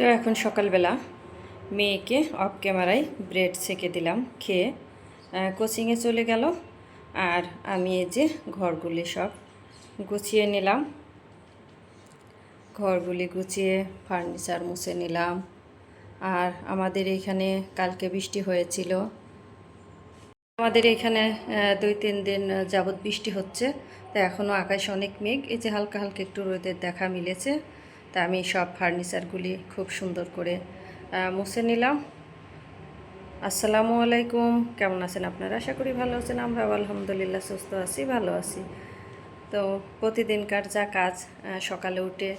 তো এখন সকালবেলা মেয়েকে অফ ক্যামেরায় ব্রেড সেকে দিলাম, খেয়ে কোচিংয়ে চলে গেল। আর আমি এই যে ঘরগুলি সব গুছিয়ে নিলাম। ঘরগুলি গুছিয়ে ফার্নিচার মুছে নিলাম। আর আমাদের এখানে কালকে বৃষ্টি হয়েছিল। আমাদের এখানে দুই তিন দিন যাবৎ বৃষ্টি হচ্ছে। তা এখনও আকাশ অনেক মেঘ, এই যে হালকা হালকা একটু রোদের দেখা মিলেছে। তা আমি সব ফার্নিচারগুলি খুব সুন্দর করে মুছে নিলাম। আসসালামু আলাইকুম। কেমন আছেন আপনারা? আশা করি ভালো আছেন আমরা আলহামদুলিল্লাহ সুস্থ আছি, ভালো আছি। তো প্রতিদিনকার যা কাজ সকালে উঠে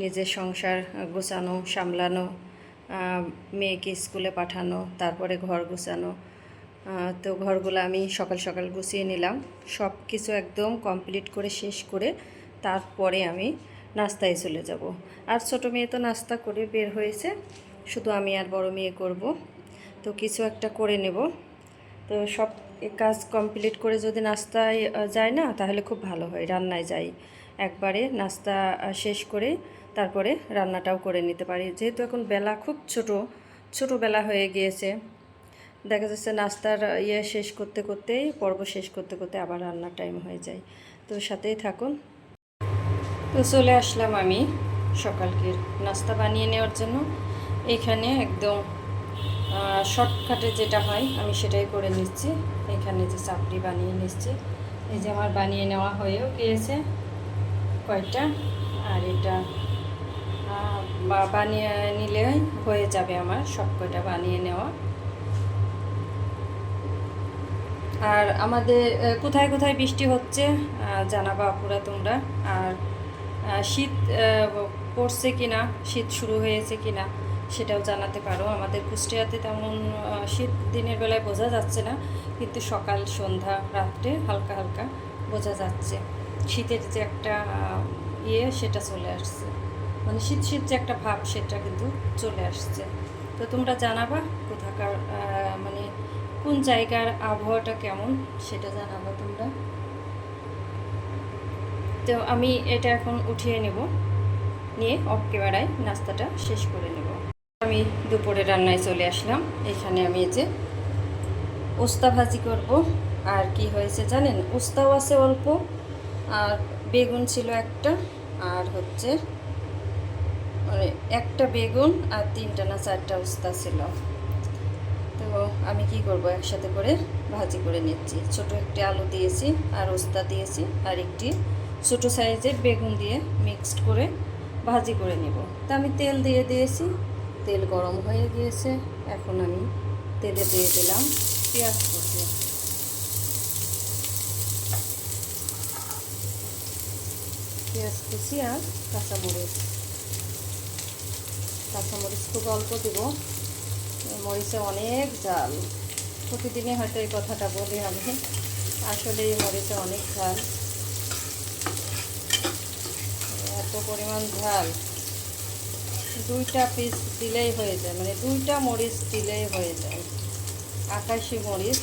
নিজের সংসার গোছানো, সামলানো মেয়েকে স্কুলে পাঠানো, তারপরে ঘর গোছানো তো ঘরগুলো আমি সকাল সকাল গুছিয়ে নিলাম। সব কিছু একদম কমপ্লিট করে শেষ করে তারপরে আমি নাস্তায় চলে যাব। আর ছোটো মেয়ে তো নাস্তা করে বের হয়েছে, শুধু আমি আর বড় মেয়ে করব। তো কিছু একটা করে নেব। তো সব কাজ কমপ্লিট করে যদি নাস্তায় যায় না, তাহলে খুব ভালো হয়, রান্নায় যাই। একবারে নাস্তা শেষ করে তারপরে রান্নাটাও করে নিতে পারি। যেহেতু এখন বেলা খুব ছোট ছোট বেলা হয়ে গিয়েছে। দেখা যাচ্ছে নাস্তার ইয়ে শেষ করতে করতেই, পর্ব শেষ করতে করতে আবার রান্নার টাইম হয়ে যায়। তো সাথেই থাকুন। তো চলে আসলাম আমি সকালকের নাস্তা বানিয়ে নেওয়ার জন্য। এখানে একদম শর্টকাটে যেটা হয় আমি সেটাই করে নিচ্ছি। এখানে যে চাপড়ি বানিয়ে নিচ্ছি। এই যে আমার বানিয়ে নেওয়া হয়েও গিয়েছে কয়টা। আর এটা বা- বানিয়ে নিলে হয়ে যাবে আমার সব কয়টা বানিয়ে নেওয়া। আর আমাদের কোথায় কোথায় বৃষ্টি হচ্ছে জানাবা আপুরা তোমরা। আর শীত পড়ছে কিনা, শীত শুরু হয়েছে কি না সেটাও জানাতে পারো। আমাদের কুষ্টিয়াতে তেমন শীত দিনের বেলায় বোঝা যাচ্ছে না, কিন্তু সকাল, সন্ধ্যা, রাত্রে হালকা হালকা বোঝা যাচ্ছে। শীতের যে একটা ইয়ে সেটা চলে আসছে। মানে শীত শীত যে একটা ভাব, সেটা কিন্তু চলে আসছে। তো তোমরা জানাবা কোথাকার মানে কোন জায়গার আবহাওয়াটা কেমন, সেটা জানাবা তোমরা। তো আমি এটা এখন উঠিয়ে নেব। নিয়ে অফ ক্যামেরায় নাস্তাটা শেষ করে নেব। আমি দুপুরে রান্নায় চলে আসলাম। এখানে আমি যে উস্তা ভাজি করব। আর কি হয়েছে জানেন? উস্তাও আছে অল্প, আর বেগুন ছিল একটা, আর হচ্ছে মানে একটা বেগুন আর তিনটা না চারটা উস্তা ছিল। তো আমি কি করব? একসাথে করে ভাজি করে নিচ্ছি। ছোট একটি আলু দিয়েছি, আর উস্তা দিয়েছি, আর একটি ছোট সাইজের বেগুন দিয়ে মিক্সড করে ভাজি করে নেব। তা আমি তেল দিয়ে দিয়েছি, তেল গরম হয়ে গিয়েছে। এখন আমি তেলে দিয়ে দিলাম পেঁয়াজ কুচি। পেঁয়াজ কুচি আর কাঁচামরিচ। কাঁচামরিচ খুব অল্প দেবো। মরিচে অনেক জাল প্রতিদিনই হয়তো এই কথাটা বলি আমি। আসলে এই মরিচে অনেক ঝাল। এত পরিমাণ ঝাল। দুইটা পিস দিলেই হয়ে যায় মানে দুইটা মরিচ দিলেই হয়ে যায়। আকাশি মরিচ,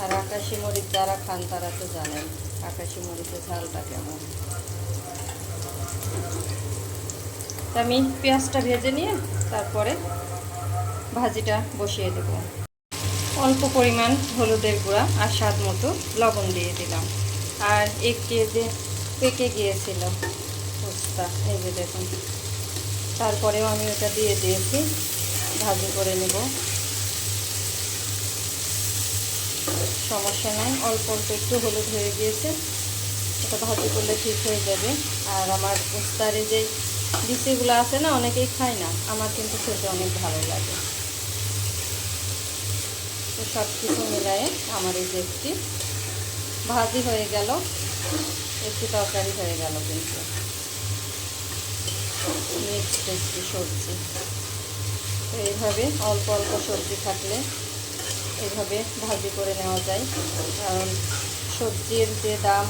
আর আকাশি মরিচ যারা খান তারা তো জানেন আকাশি মরিচের ঝালটা কেমন। আমি পেঁয়াজটা ভেজে নিয়ে তারপরে ভাজিটা বসিয়ে দেব। অল্প পরিমাণ হলুদের গুঁড়া আর স্বাদ মতো লবণ দিয়ে দিলাম। আর একটি যে পেকে গিয়েছিল। পোস্তা, এই যে দেখুন। তারপরেও আমি ওটা দিয়ে দিয়েছি, ভাজি করে নেব। সমস্যা নাই, অল্প অল্প একটু হলুদ হয়ে গিয়েছে। ওটা ভাজি করলে ঠিক হয়ে যাবে। আর আমার পোস্তারে যে বিচিগুলো আছে না, অনেকেই খায় না। আমার কিন্তু খেতে অনেক ভালো লাগে। তো সব কিছু মিলায়ে আমার এই যে একটি ভাজি হয়ে গেল, একটি তরকারি হয়ে গেল কিন্তু। মিক্সড একটি সবজি। তো এইভাবে অল্প অল্প সবজি থাকলে এইভাবে ভাজি করে নেওয়া যায়। কারণ সবজির যে দাম,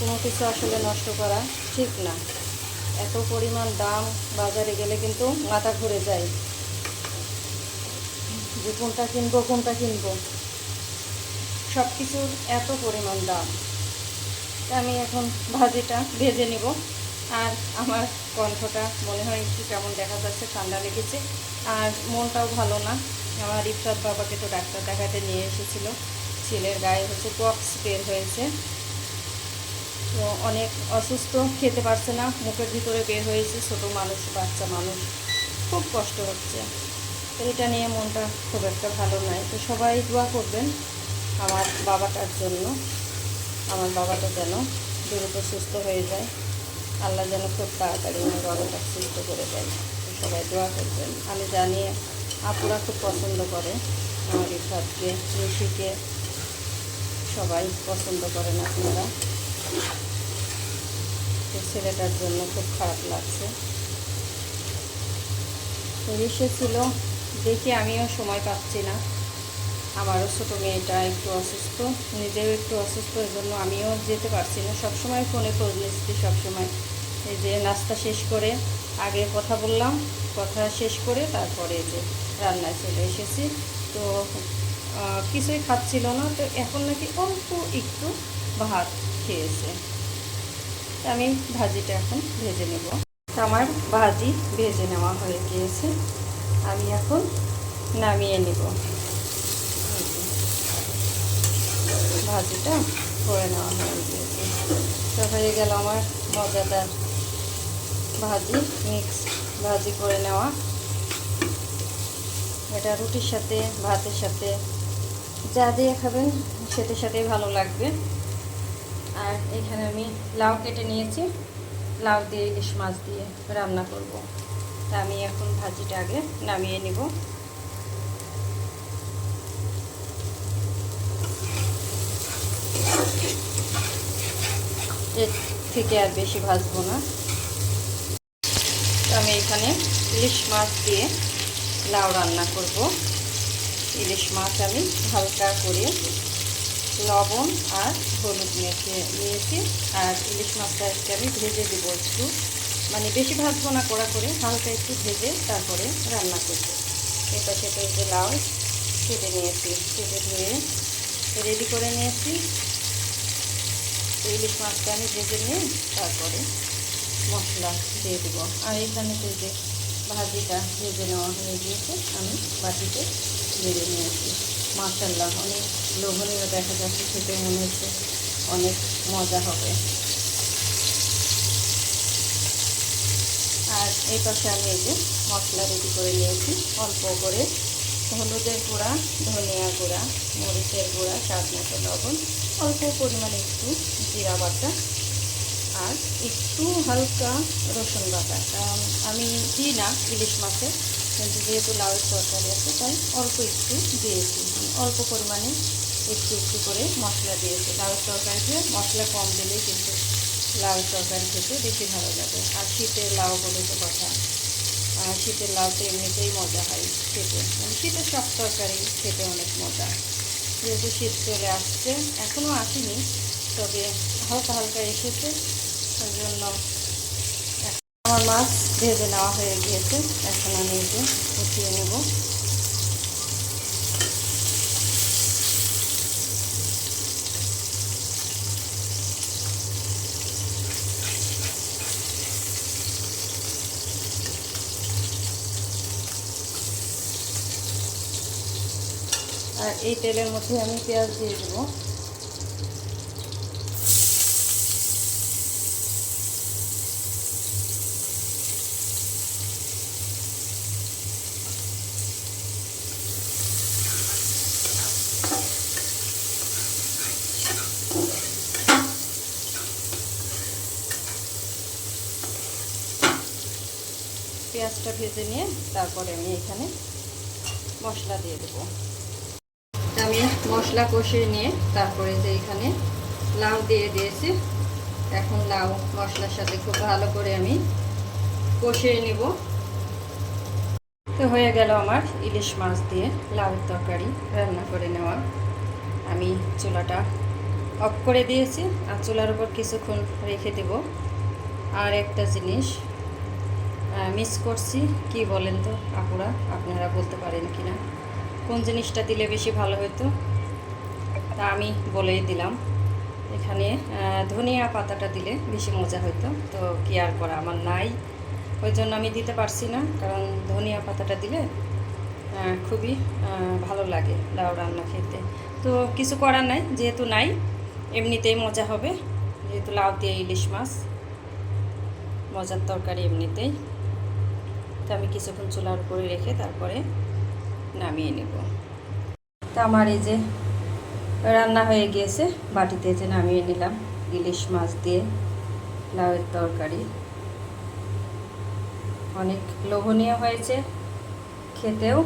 কোনো কিছু আসলে নষ্ট করা ঠিক না। এত পরিমাণ দাম বাজারে গেলে কিন্তু মাথা ঘুরে যায়। যে কোনটা কিনবো কোনটা কিনবো। সব কিছুর এত পরিমাণ দাম। আমি এখন ভাজিটা ভেজে নিব। আর আমার কণ্ঠটা মনে হয় একটু কেমন দেখা যাচ্ছে, ঠান্ডা লেগেছে। আর মনটাও ভালো না। আমার ইফরাত বাবাকে তো ডাক্তার দেখাতে নিয়ে এসেছিল। ছেলের গায়ে হচ্ছে পক্স বের হয়েছে। তো অনেক অসুস্থ, খেতে পারছে না, মুখের ভিতরে বের হয়েছে ছোট মানুষ, বাচ্চা মানুষ। খুব কষ্ট হচ্ছে। তো এটা নিয়ে মনটা খুব একটা ভালো নয় তো সবাই দোয়া করবেন আমার বাবাটার জন্য। আমার বাবাটা যেন দ্রুত সুস্থ হয়ে যায়। আল্লাহ যেন খুব তাড়াতাড়ি আমার বাবাটা সুস্থ করে তো সবাই দোয়া করবেন। আমি জানি আপুরা খুব পছন্দ করে। আমার ইফাতকে ঋষিকে সবাই পছন্দ করেন আপনারা। ছেলেটার জন্য খুব খারাপ লাগছে। তো এসেছিল দেখি আমিও সময় পাচ্ছি না। আমারও ছোটো মেয়েটা একটু অসুস্থ, নিজেও একটু অসুস্থ এর জন্য আমিও যেতে পারছি না। সবসময় ফোনে খোঁজ নিচ্ছি, সবসময়। এই যে নাস্তা শেষ করে আগে কথা বললাম, কথা শেষ করে তারপরে যে রান্নায় চলে এসেছি। তো কিছুই খাচ্ছিল না, তো এখন নাকি অল্প একটু ভাত খেয়েছে। আমি ভাজিটা এখন ভেজে নেব। আমার ভাজি ভেজে নেওয়া হয়ে গিয়েছে। আমি এখন নামিয়ে নেব এই যে, ভাজিটা করে নেওয়া হয়ে গিয়েছে। তো হয়ে গেল আমার মজাদার ভাজি মিক্স ভাজি করে নেওয়া। এটা রুটির সাথে, ভাতের সাথে, যা দিয়ে খাবেন সেটার সাথেই ভালো লাগবে। আর এখানে আমি লাউ কেটে নিয়েছি। লাউ দিয়ে ইলিশ মাছ দিয়ে রান্না করব। তা আমি এখন ভাজিটা আগে নামিয়ে নিব। এর থেকে আর বেশি ভাজবো না। আমি এখানে ইলিশ মাছ দিয়ে লাউ রান্না করব। ইলিশ মাছ আমি হালকা করে লবণ আর হলুদ মেখে নিয়েছি। আর ইলিশ মাছটা আজকে আমি ভেজে দেবো একটু। মানে বেশি ভাজবো না কড়া করে, হালকা একটু ভেজে তারপরে রান্না করব। এটা সেটা যে লাউ, কেটে নিয়েছি। কেটে ধুয়ে রেডি করে নিয়েছি। ইলিশ মাছটা আমি ভেজে নিয়ে তারপরে মশলা দিয়ে দেবো। আর এখানে যে ভাজিটা ভেজে নেওয়া হয়ে গিয়েছে, আমি বাটিতে ভেজে নিয়েছি। মাশাল্লাহ অনেক লোভনীয় দেখা যাচ্ছে, খেতে মনে হচ্ছে অনেক মজা হবে। আর এই পাশে আমি এই যে মশলা রেডি করে নিয়েছি, অল্প করে হলুদের গুঁড়া, ধনিয়া গুঁড়া, মরিচের গুঁড়া, স্বাদ মতো লবণ অল্প পরিমাণে একটু জিরা বাটা আর একটু হালকা রসুন বাটা। কারণ আমি দিই না ইলিশ মাছে, কিন্তু যেহেতু লাউয়ের তরকারি আছে, তাই অল্প একটু দিয়েছি। অল্প পরিমাণে একটু একটু করে মশলা দিয়েছি। লাউয়ের তরকারিতে মশলা কম দিলেই কিন্তু লাউ তরকারি খেতে বেশি ভালো লাগে। আর শীতের লাউ বলে তো কথা। শীতের লাউ তো এমনিতেই মজা হয় খেতে। মানে শীতের সব তরকারি খেতে অনেক মজা। যেহেতু শীত চলে আসছে এখনও আসেনি, তবে হালকা হালকা এসেছে ওই জন্য আমার মাছ ভেজে নেওয়া হয়ে গিয়েছে, এখন আমি এসে উঠিয়ে নেব। আর এই তেলের মধ্যে আমি পেঁয়াজ দিয়ে দেবো। পেঁয়াজটা ভেজে নিয়ে তারপরে আমি এখানে মশলা দিয়ে দেবো। মশলা কষিয়ে নিয়ে তারপরে যে এখানে লাউ দিয়ে দিয়েছি, এখন লাউ মশলার সাথে খুব ভালো করে আমি কষিয়ে নিব। তো হয়ে গেল আমার ইলিশ মাছ দিয়ে লাউয়ের তরকারি রান্না করে নেওয়া। আমি চুলাটা অফ করে দিয়েছি আর চুলার উপর কিছুক্ষণ রেখে দেব। আর একটা জিনিস মিস করছি, কি বলেন তো আপুরা? আপনারা বলতে পারেন কি না কোন জিনিসটা দিলে বেশি ভালো হতো? তা আমি বলেই দিলাম। এখানে ধনিয়া পাতাটা দিলে বেশি মজা হতো তো কি আর করা, আমার নাই। ওই জন্য আমি দিতে পারছি না, কারণ ধনিয়া পাতাটা দিলে খুবই ভালো লাগে লাউ রান্না খেতে। তো কিছু করার নাই, যেহেতু নাই, এমনিতেই মজা হবে। যেহেতু লাউ দিয়ে ইলিশ মাছ, মজার তরকারি এমনিতেই। তো আমি কিছুক্ষণ চুলার উপরে রেখে তারপরে নামিয়ে নেব। তো আমার এই যে রান্না হয়ে গিয়েছে। বাটিতে যে নামিয়ে নিলাম। ইলিশ মাছ দিয়ে লাউয়ের তরকারি। অনেক লোভনীয় হয়েছে। খেতেও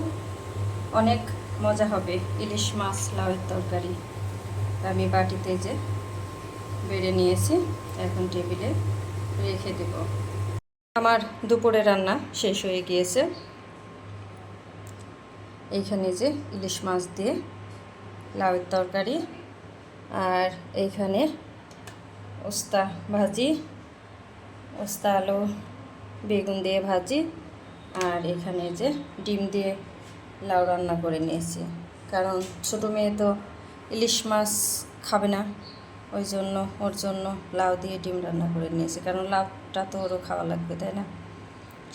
অনেক মজা হবে ইলিশ মাছ, লাউয়ের তরকারি। আমি বাটিতে যে বেড়ে নিয়েছি, এখন টেবিলে রেখে দেব। আমার দুপুরে রান্না শেষ হয়ে গিয়েছে। এইখানে যে ইলিশ মাছ দিয়ে লাউয়ের তরকারি আর এইখানে ওস্তা ভাজি, ওস্তা আলু, বেগুন দিয়ে ভাজি আর এখানে যে ডিম দিয়ে লাউ রান্না করে নিয়েছি। কারণ ছোটো মেয়ে তো ইলিশ মাছ খাবে না, ওই জন্য, ওর জন্য লাউ দিয়ে ডিম রান্না করে নিয়েছি। কারণ লাউটা তো ওরও খাওয়া লাগবে, তাই না?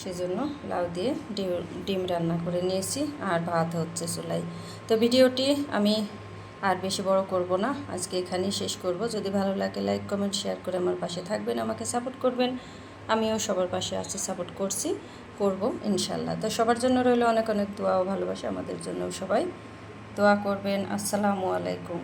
সেজন্য লাউ দিয়ে ডিম ডিম রান্না করে নিয়েছি আর ভাত হচ্ছে চুলাই। তো ভিডিওটি আমি আর বেশি বড় করব না, আজকে এখানেই শেষ করব। যদি ভালো লাগে লাইক কমেন্ট শেয়ার করে আমার পাশে থাকবেন, আমাকে সাপোর্ট করবেন। আমিও সবার পাশে আছি সাপোর্ট করছি, করব ইনশাল্লাহ তো সবার জন্য রইল অনেক অনেক দোয়া ও ভালোবাসা আমাদের জন্য সবাই দোয়া করবেন। আসসালামু আলাইকুম।